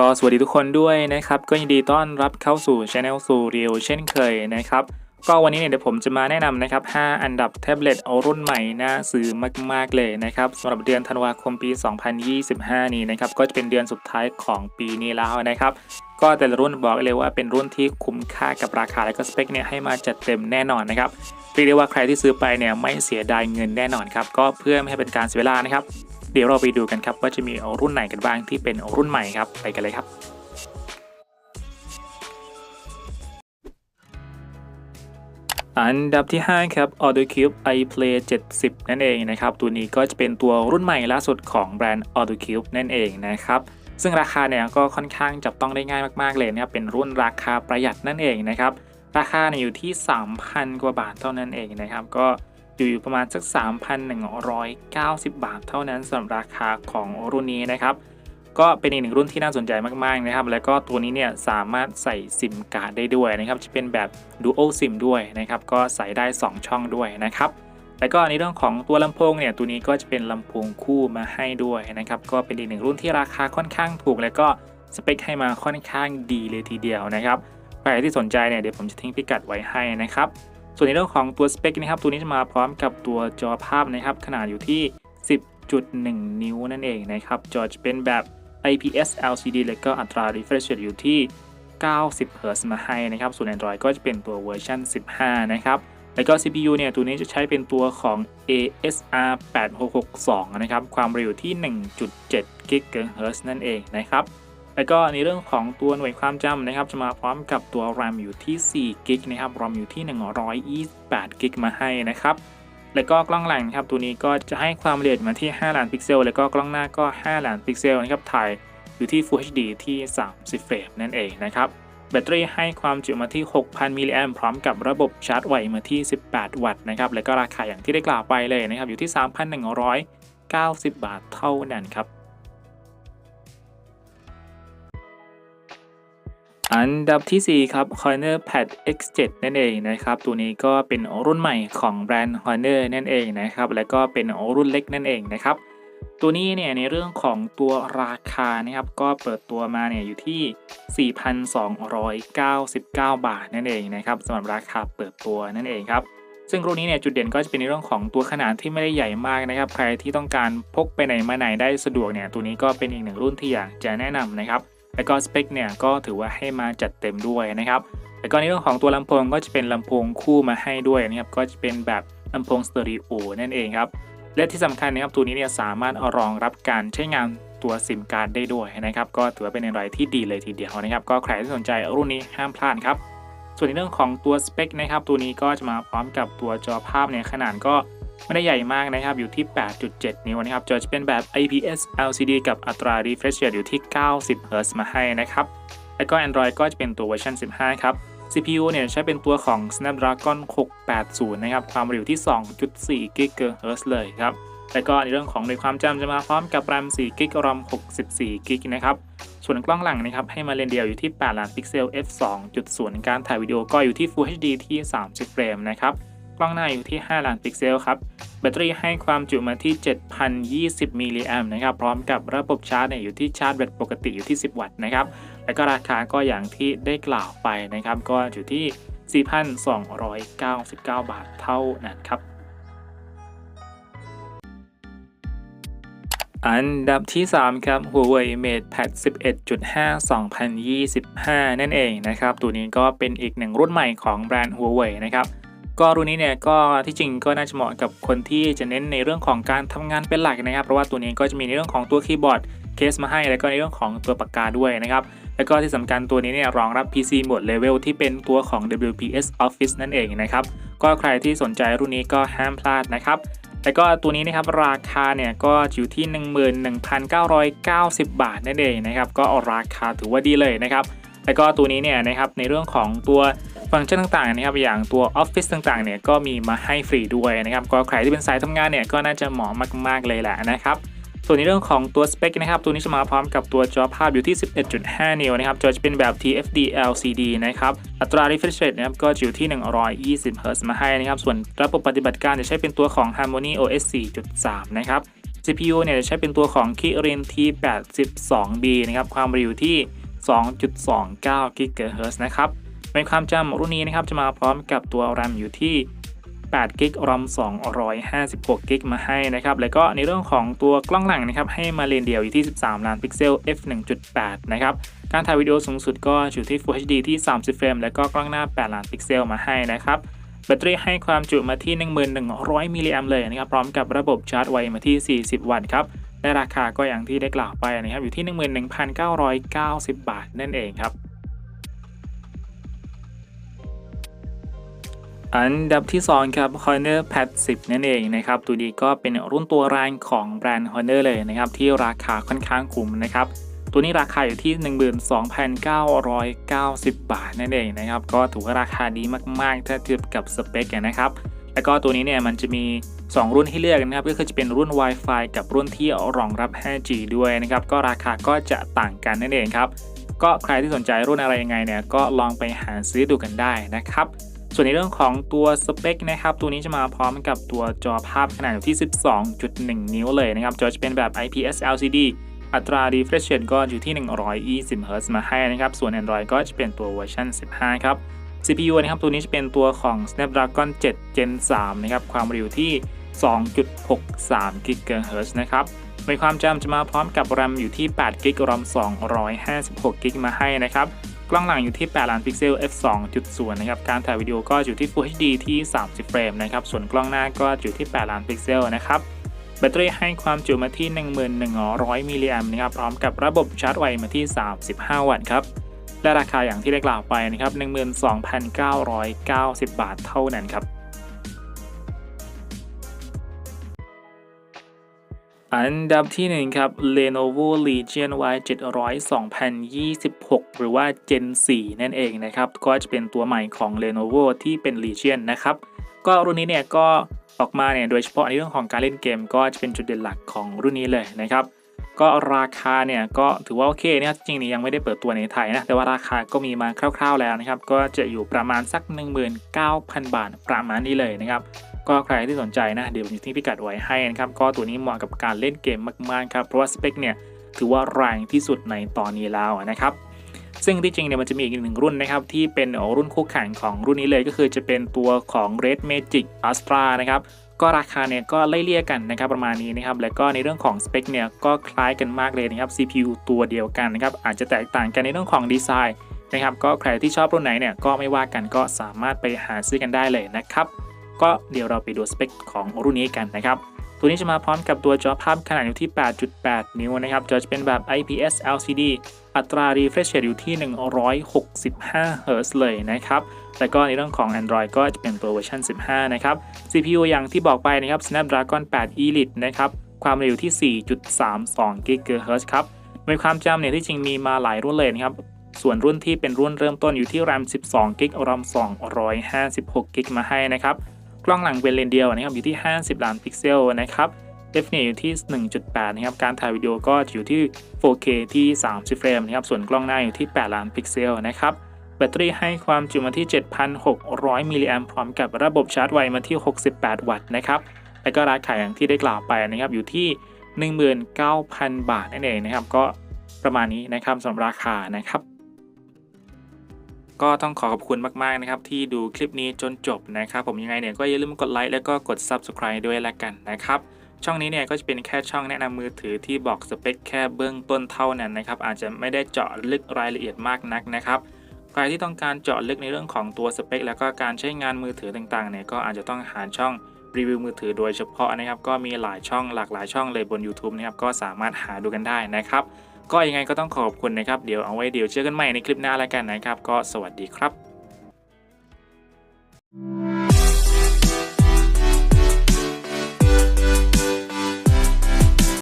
ก็สวัสดีทุกคนด้วยนะครับ ก็ยินดีต้อนรับเข้าสู่ Channel สู่เรียวเช่นเคยนะครับ ก็วันนี้เนี่ยเดี๋ยวผมจะมาแนะนำนะครับ 5 อันดับแท็บเล็ตเอารุ่นใหม่น่าซื้อมาก ๆ เลยนะครับสำหรับเดือนธันวาคมปี 2025 นี้นะครับ ก็จะเป็นเดือนสุดท้ายของปีนี้แล้วนะครับ ก็แต่ละรุ่นบอกเลยว่าเป็นรุ่นที่คุ้มค่ากับราคาและก็สเปคเนี่ยให้มาจัดเต็มแน่นอนนะครับเรียกได้ว่าใครที่ซื้อไปเนี่ยไม่เสียดายเงินแน่นอนครับก็เพื่อไม่ให้เป็นการเสียเวลานะครับ เดี๋ยวเราไปดูกันครับว่าจะมีรุ่นไหนกันบ้างที่เป็นรุ่นใหม่ครับไปกันเลยครับอันดับที่ 5 ครับ AutoCube iPlay 70 นั่นเองนะครับ ตัวนี้ก็จะเป็นตัวรุ่นใหม่ล่าสุดของแบรนด์ AutoCube นั่นเองนะครับ ซึ่งราคาเนี่ยก็ค่อนข้างจับต้องได้ง่ายมากๆเลยนะครับ เป็นรุ่นราคาประหยัดนั่นเองนะครับ ราคาเนี่ยอยู่ที่ 3,000 กว่าบาทเท่านั้นเองนะครับ ก็ อยู่ประมาณสัก 3,190 บาทเท่านั้นสำหรับราคาของรุ่นนี้นะครับ ก็เป็นอีกหนึ่งรุ่นที่น่าสนใจมากๆนะครับ แล้วก็ตัวนี้เนี่ยสามารถใส่ซิมการ์ดได้ด้วยนะครับ จะเป็นแบบ Dual SIM ด้วยนะครับ ก็ใส่ได้ 2 ช่องด้วยนะครับ แล้วก็ในเรื่องของตัวลำโพงเนี่ย ตัวนี้ก็จะเป็นลำโพงคู่มาให้ด้วยนะครับ ก็เป็นอีกหนึ่งรุ่นที่ราคาค่อนข้างถูก แล้วก็สเปคให้มาค่อนข้างดีเลยทีเดียวนะครับ ใครที่สนใจเนี่ยเดี๋ยวผมจะทิ้งพิกัดไว้ให้นะครับ ส่วนในเรื่องของตัวสเปคนะครับ ตัวนี้จะมาพร้อมกับตัวจอภาพนะครับ ขนาดอยู่ที่ 10.1 นิ้วนั่นเองนะครับ จอจะเป็นแบบ IPS LCD แล้วก็อัตรา refresh rate อยู่ที่ 90 Hz มาให้นะครับ ส่วน Android ก็จะเป็นตัวเวอร์ชัน15 นะครับ แล้วก็ CPU เนี่ย ตัวนี้จะใช้เป็นตัวของ ASR 8662 นะครับ ความเร็วที่ 1.7 GHz นั่นเองนะครับ แล้วก็ในเรื่องของตัวหน่วยความจำนะครับจะมาพร้อมกับตัว RAM อยู่ที่4 g b นะครับ ROM อยู่ที่ 128 g b มาให้นะครับแล้วก็กล้องหลังครับตัวนี้ก็จะให้ความละเอียดมาที่ 5 ล้านพิกเซล แล้วก็กล้องหน้าก็ 5 ล้านพิกเซลนะครับถ่ายอยู่ที่ Full HD ที่ 30 เฟรมนั่นเองนะครับแบตเตอรี่ให้ความจุมาที่ 6,000 มิลลิแอมพร้อมกับระบบชาร์จไวมาที่ 18 วัตต์นะครับแล้วก็ราคาอย่างที่ได้กล่าวไปเลยนะครับอยู่ที่ 3,190 บาทเท่านั้นครับ อันดับที่ 4 ครับ Corner Pad X7 นั่นเองนะครับ ตัวนี้ก็เป็นรุ่นใหม่ของแบรนด์ Corner นั่นเองนะครับ แล้วก็เป็นรุ่นเล็กนั่นเองนะครับ ตัวนี้เนี่ยในเรื่องของตัวราคานะครับก็เปิดตัวมาเนี่ยอยู่ที่ 4,299 บาทนั่นเองนะครับสำหรับราคาเปิดตัวนั่นเองครับ ซึ่งรุ่นนี้เนี่ยจุดเด่นก็จะเป็นในเรื่องของตัวขนาดที่ไม่ได้ใหญ่มากนะครับ ใครที่ต้องการพกไปไหนมาไหนได้สะดวกเนี่ยตัวนี้ก็เป็นอีกหนึ่งรุ่นที่อยากจะแนะนำนะครับ แล้วก็สเปคเนี่ยก็ถือว่าให้มาจัดเต็มด้วยนะครับแล้วก็ในเรื่องของตัวลำโพงก็จะเป็นลำโพงคู่มาให้ด้วยนะครับก็จะเป็นแบบลำโพงสเตอริโอนั่นเองครับและที่สำคัญนะครับตัวนี้เนี่ยสามารถรองรับการใช้งานตัวซิมการ์ดได้ด้วยนะครับก็ถือว่าเป็นอะไรที่ดีเลยทีเดียวนะครับ ก็ใครที่สนใจรุ่นนี้ห้ามพลาดครับส่วนในเรื่องของตัวสเปคนะครับตัวนี้ก็จะมาพร้อมกับตัวจอภาพเนี่ยขนาดก็ ไม่ได้ใหญ่มากนะครับ อยู่ที่ 8.7 นิ้วนะครับจอจะเป็นแบบ IPS LCD กับอัตรา refresh rate อยู่ที่ 90 Hz มาให้นะครับ แล้วก็ Android ก็จะเป็นตัวเวอร์ชัน15 ครับ CPU เนี่ยใช้เป็นตัวของ Snapdragon 680 นะครับ ความเร็วที่ 2.4 GHz เลยครับ แล้วก็ในเรื่องของในความจำจะมาพร้อมกับ RAM 4 g b ROM 64 g b นะครับ ส่วนกล้องหลังนะครับให้มาเลนเดียวอยู่ที่ 8 ล้านพิกเซล f 2.0 การถ่ายวิดีโอก็อยู่ที่ Full HD ที่ 30 เฟรมนะครับ กล้องหน้าอยู่ที่ 5 ล้านพิกเซลครับ แบตเตอรี่ให้ความจุมาที่ 7,020 มิลลิแอมป์นะครับ พร้อมกับระบบชาร์จเนี่ยอยู่ที่ชาร์จแบตปกติอยู่ที่ 10 วัตต์นะครับ แล้วก็ราคาก็อย่างที่ได้กล่าวไปนะครับ ก็อยู่ที่ 4,299 บาทเท่านั้นครับอันดับที่ 3 ครับ Huawei MatePad 11.5 2025 นั่นเองนะครับ ตัวนี้ก็เป็นอีกหนึ่งรุ่นใหม่ของแบรนด์ Huawei นะครับ ก็รุ่นนี้เนี่ยก็ที่จริงก็น่าจะเหมาะกับคนที่จะเน้นในเรื่องของการทำงานเป็นหลักนะครับ เพราะว่าตัวนี้ก็จะมีในเรื่องของตัวคีย์บอร์ดเคสมาให้ แล้วก็ในเรื่องของตัวปากกาด้วยนะครับ แล้วก็ที่สำคัญตัวนี้เนี่ยรองรับ PC หมดเลเวลที่เป็นตัวของ WPS Office นั่นเองนะครับ ก็ใครที่สนใจรุ่นนี้ก็ห้ามพลาดนะครับแล้วก็ตัวนี้นะครับราคาเนี่ยก็อยู่ที่ 11,990 บาทนั่นเองนะครับก็ราคาถือว่าดีเลยนะครับแล้วก็ตัวนี้เนี่ยนะครับในเรื่องของตัว ฟังก์ชันต่างๆนะครับอย่างตัว Office ต่างๆเนี่ยก็มีมาให้ฟรีด้วยนะครับก็ใครที่เป็นสายทำงานเนี่ยก็น่าจะเหมาะมากๆเลยแหละนะครับส่วนในเรื่องของตัวสเปคนะครับ ตัวนี้จะมาพร้อมกับตัวจอภาพอยู่ที่ 11.5 นิ้วนะครับ จอจะเป็นแบบ TFT LCD นะครับ อัตรา refresh rate นะครับ ก็อยู่ที่ 120 Hz มาให้นะครับ ส่วนระบบปฏิบัติการจะใช้เป็นตัวของ Harmony OS 4.3 นะครับ CPU เนี่ยจะใช้เป็นตัวของ Kirin T82B นะครับ ความเร็วอยู่ที่ 2.29 GHz นะครับ เป็นความจำรุ่นนี้นะครับจะมาพร้อมกับตัว RAM อยู่ที่8 g b RAM 256 g b มาให้นะครับ แล้วก็ในเรื่องของตัวกล้องหลังนะครับ ให้มาเลนเดียวอยู่ที่ 13 ล้านพิกเซล f 1.8 นะครับ การถ่ายวิดีโอสูงสุดก็อยู่ที่ Full HD ที่ 30 เฟรม แล้วก็กล้องหน้า 8 ล้านพิกเซลมาให้นะครับ แบตเตอรี่ให้ความจุมาที่ 1100 มิลลิแอมเลยนะครับ พร้อมกับระบบชาร์จไวมาที่ 40 วัตต์ครับ และราคาก็อย่างที่ได้กล่าวไปนะครับ อยู่ที่ 11,990 บาทนั่นเองครับ อันดับที่ 2 ครับ Honor Pad 10 นั่นเองนะครับตัวนี้ก็เป็นรุ่นตัวแรงของแบรนด์ Honor เลยนะครับ ที่ราคาค่อนข้างคุ้มนะครับ ตัวนี้ราคาอยู่ที่ 12,990 บาทนั่นเองนะครับ ก็ถือว่าราคาดีมากๆ ถ้าเทียบกับสเปคนะครับ แล้วก็ตัวนี้เนี่ยมันจะมี 2 รุ่นให้เลือกนะครับ ก็คือจะเป็นรุ่น Wi-Fi กับรุ่นที่รองรับ 5G ด้วยนะครับ ก็ราคาก็จะต่างกันนั่นเองครับ ก็ใครที่สนใจรุ่นอะไรยังไงเนี่ยก็ลองไปหาซื้อดูกันได้นะครับ ส่วนในเรื่องของตัวสเปคนะครับ ตัวนี้จะมาพร้อมกับตัวจอภาพขนาดอยู่ที่ 12.1 นิ้วเลยนะครับ จอจะเป็นแบบ IPS LCD อัตรา refresh rate ก็อยู่ที่ 120 Hz มาให้นะครับ ส่วน Android ก็จะเป็นตัวเวอร์ชัน15 ครับ CPU นะครับ ตัวนี้จะเป็นตัวของ Snapdragon 7 Gen 3 นะครับ ความเร็วที่ 2.63 GHz นะครับในความจำจะมาพร้อมกับ RAM อยู่ที่8 GB RAM 256 GB มาให้นะครับ กล้องหลังอยู่ที่ 8 ล้านพิกเซล f 2.0 นะครับ การถ่ายวิดีโอก็อยู่ที่ Full HD ที่ 30 เฟรมนะครับ ส่วนกล้องหน้าก็อยู่ที่ 8 ล้านพิกเซลนะครับ แบตเตอรี่ให้ความจุมาที่ 1100 มิลลิแอมป์นะครับ พร้อมกับระบบชาร์จไวมาที่ 35 วัตต์ครับ และราคาอย่างที่ได้กล่าวไปนะครับ 12,990 บาทเท่านั้นครับ อันดับที่1ครับ Lenovo Legion Y 700 2026 หรือว่า Gen 4 นั่นเองนะครับ ก็จะเป็นตัวใหม่ของ Lenovo ที่เป็น Legion นะครับ ก็รุ่นนี้เนี่ยก็ออกมาเนี่ยโดยเฉพาะในเรื่องของการเล่นเกม ก็จะเป็นจุดเด่นหลักของรุ่นนี้เลยนะครับ ก็ราคาเนี่ยก็ถือว่าโอเคนะครับจริงๆยังไม่ได้เปิดตัวในไทยนะ แต่ว่าราคาก็มีมาคร่าว ๆแล้วนะครับ ก็จะอยู่ประมาณสัก 19,000 บาทประมาณนี้เลยนะครับ ก็ใครที่สนใจนะเดี๋ยวผมจะทิ้งพิกัดไว้ให้นะครับก็ตัวนี้เหมาะกับการเล่นเกมมากๆครับเพราะว่าสเปคเนี่ยถือว่าแรงที่สุดในตอนนี้แล้วนะครับซึ่งที่จริงเนี่ยมันจะมีอีกหนึ่งรุ่นนะครับที่เป็นรุ่นคู่แข่งของรุ่นนี้เลยก็คือจะเป็นตัวของ Red Magic Astra นะครับก็ราคาเนี่ยก็ไล่เลี่ยกันนะครับประมาณนี้นะครับแล้วก็ในเรื่องของสเปคเนี่ยก็คล้ายกันมากเลยนะครับ CPU ตัวเดียวกันนะครับอาจจะแตกต่างกันในเรื่องของดีไซน์นะครับก็ใครที่ชอบรุ่นไหนเนี่ยก็ไม่ว่ากันก็สามารถไปหาซื้อกันได้เลยนะครับ ก็เดี๋ยวเราไปดูสเปคของรุ่นนี้กันนะครับตัวนี้จะมาพร้อมกับตัวจอภาพขนาดอยู่ที่ 8.8 นิ้วนะครับ จอจะเป็นแบบ IPS LCD อัตรา refresh rate อยู่ที่ 165 Hz เลยนะครับ แล้วก็ในเรื่องของ Android ก็จะเป็นตัวเวอร์ชัน15 นะครับ CPU อย่างที่บอกไปนะครับ Snapdragon 8 Elite นะครับ ความเร็วอยู่ที่ 4.32 GHz ครับในความจำเนี่ยที่จริงมีมาหลายรุ่นเลยนะครับ ส่วนรุ่นที่เป็นรุ่นเริ่มต้นอยู่ที่ RAM 12 g b RAM 256 g b มาให้นะครับ กล้องหลังเป็นเลนเดียวนะครับอยู่ที่ 50 ล้านพิกเซลนะครับ f เนี่ยอยู่ที่ 1.8 นะครับ การถ่ายวิดีโอก็อยู่ที่ 4K ที่ 30 เฟรมนะครับ ส่วนกล้องหน้าอยู่ที่ 8 ล้านพิกเซลนะครับ แบตเตอรี่ให้ความจุมาที่ 7,600 มิลลิแอมพร้อมกับระบบชาร์จไวมาที่ 68 วัตต์นะครับ และก็ราคาอย่างที่ได้กล่าวไปนะครับ อยู่ที่ 19,000 บาทนั่นเองนะครับ ก็ประมาณนี้นะครับสำหรับราคานะครับ ก็ต้องขอขอบคุณมากๆนะครับที่ดูคลิปนี้จนจบนะครับผมยังไงเนี่ยก็อย่าลืมกดไลค์แล้วก็กด Subscribe ด้วยละกันนะครับช่องนี้เนี่ยก็จะเป็นแค่ช่องแนะนำมือถือที่บอกสเปคแค่เบื้องต้นเท่านั้นนะครับอาจจะไม่ได้เจาะลึกรายละเอียดมากนักนะครับใครที่ต้องการเจาะลึกในเรื่องของตัวสเปค แล้วก็การใช้งานมือถือต่างๆเนี่ยก็อาจจะต้องหาช่องรีวิวมือถือโดยเฉพาะนะครับก็มีหลายช่องหลากหลายช่องเลยบน YouTube นะครับก็สามารถหาดูกันได้นะครับ ก็ยังไงก็ต้องขอบคุณนะครับ เดี๋ยวเอาไว้เดี๋ยวเจอกันใหม่ในคลิปหน้าแล้วกันนะครับ ก็สวัสดีครับ